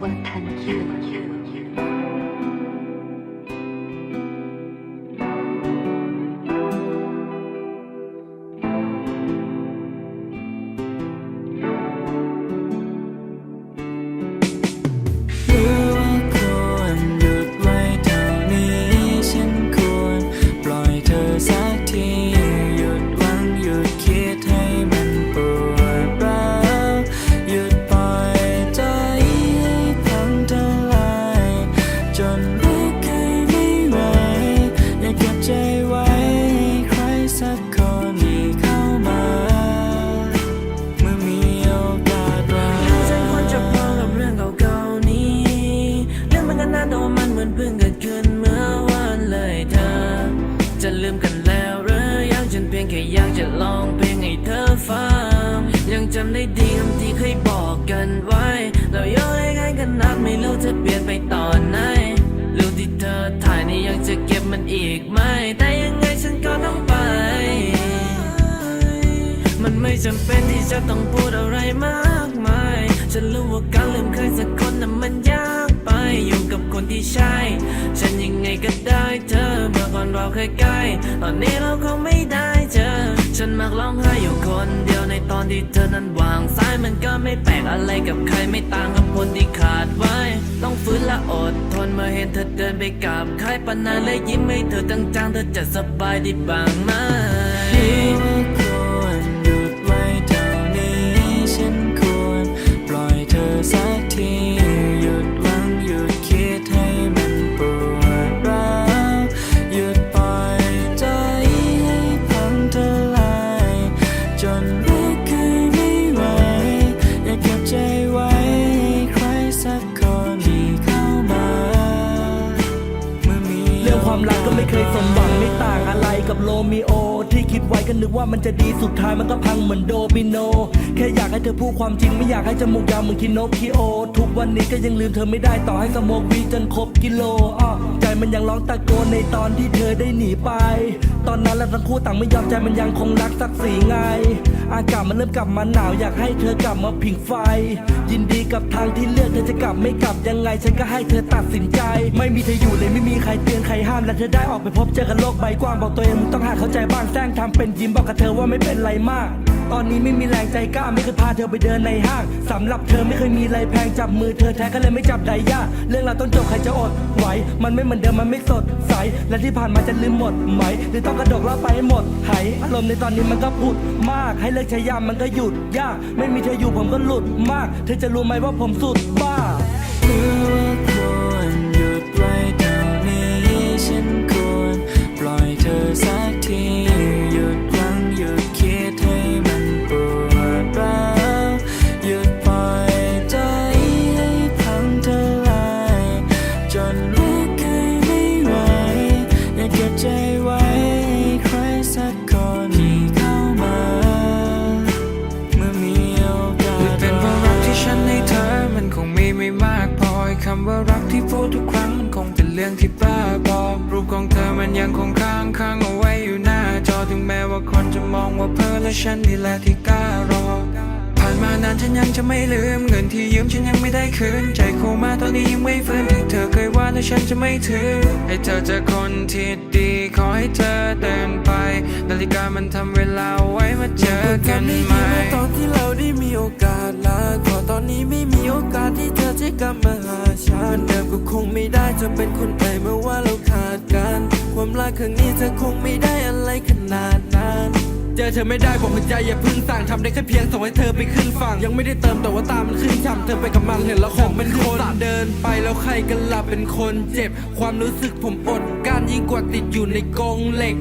one 了าตัวมันเหมือนเพิ่งเกิดขึ้นเมื่อวานเลยเธอ จะลืมกันแล้วหรือยังฉันเพียงแค่อยากจะลองเพลงให้เธอฟังยังจำได้ดีคำที่เคยบอกกันไว้ เราย้อนง่ายกันนักไม่รู้จะเปลี่ยนไปตอนไหนรูปที่เธอถ่ายนี่ยังจะเก็บมันอีกไหม แต่ยังไงฉันก็ต้องไป มันไม่จำเป็นที่จะต้องพูดอะไรมากมาย ฉันรู้ว่าการลืมใครสักคนนั้นมันยาก เราเคยใกล้ ตอนนี้เราคงไม่ได้เจอ ฉันมักร้องไห้อยู่คนเดียวในตอนที่เธอนั้นวางสายมันก็ไม่แปลกอะไรกับใครไม่ต่างกับคนที่ขาดไว้ ต้องฟื้นและอดทนเมื่อเห็นเธอเดินไปกับใครปนนันเลยยิ้มให้เธอจังๆเธอจะสบายดีบ้างไหม เคยสมหวังไม่ต่างอะไรกับโรมิโอ ที่คิดไว้ก็นึกว่ามันจะดีสุดท้ายมันก็พังเหมือนโดมิโน แค่อยากให้เธอพูดความจริงไม่อยากให้จมูกยาวเหมือนคิโนคิโอ ทุกวันนี้ก็ยังลืมเธอไม่ได้ต่อให้สโมกวีจนครบกิโลอ้อใจมันยังร้องตะโกนในตอนที่เธอได้หนีไป ตอนนั้นเราทั้งคู่ต่างไม่ยอมใจมันยังคงรักศักดิ์ศรีไง อากาศมันเริ่มกลับมาหนาวอยากให้เธอกลับมาผิงไฟ ยินดีกับทางที่เลือกเธอจะกลับไม่กลับยังไง ฉันก็ให้เธอตัดสินใจ ไม่มีเธออยู่เลยไม่มีใครเตือนใครห้ามและเธอได้ออกไปพบเจอกันโลกใบกว้างบอกตัวเองมึงต้องหาเข้าใจบ้างแซงทำเป็นยิ้มบอกกับเธอว่าไม่เป็นไรมาก ตอนนี้ไม่มีแรงใจกล้าไม่เคยพาเธอไปเดินในห้างสำหรับเธอไม่เคยมีอะไรแพงจับมือเธอแท้ก็เลยไม่จับไดย่าเรื่องเราวต้องจบใครจะอดไหวมันไม่เหมือนเดิมมันไม่สดใส และที่ผ่านมาจะลืมหมดไหม หรือต้องกระดกเล่าไปให้หมดไหอารมณ์ในตอนนี้มันก็พูดมาก ให้เลิกใช้ยามมันก็หยุดยาก ไม่มีเธออยู่ผมก็หลุดมาก เธอจะรู้ไหมว่าผมสุดบ้า ยังคงค้างค้างเอาไว้อยู่หน้าจอถึงแม้ว่าคนจะมองว่าเพ้อและฉันนี่แหละที่กล้ารอ ผ่านมานานฉันยังจะไม่ลืมเงินที่ยืมฉันยังไม่ได้คืนใจโคมาตอนนี้ยังไม่ฟื้นที่เธอเคยว่าแต่ฉันจะไม่ถือ ให้เธอเจอคนที่ดีขอให้เธอเดินไป นาฬิกามันทำเวลาไว้มาเจอกันไหมตอนที่เราได้มีโอกาสลาขอตอนนี้ไม่มีโอกาสที่เธอจะกลับมาหาฉันเดิมก็คงไม่ได้จะเป็นคนใหม่เมื่อว่าเรา ความรักครั้งนี้เธอคงไม่ได้อะไรขนาดนั้นเจอเธอไม่ได้บอกหัวใจอย่าพึ่งสั่งทำได้แค่เพียงส่งให้เธอไปขึ้นฝั่ง ยังไม่ได้เติมแต่ว่าตามันขึ้นช่ำเธอไปกับมันเห็นแล้วของเป็นคนเดินไปแล้วใครกันหลับเป็นคนเจ็บ ความรู้สึกผมอดการยิ่งกว่าติดอยู่ในกรงเหล็ก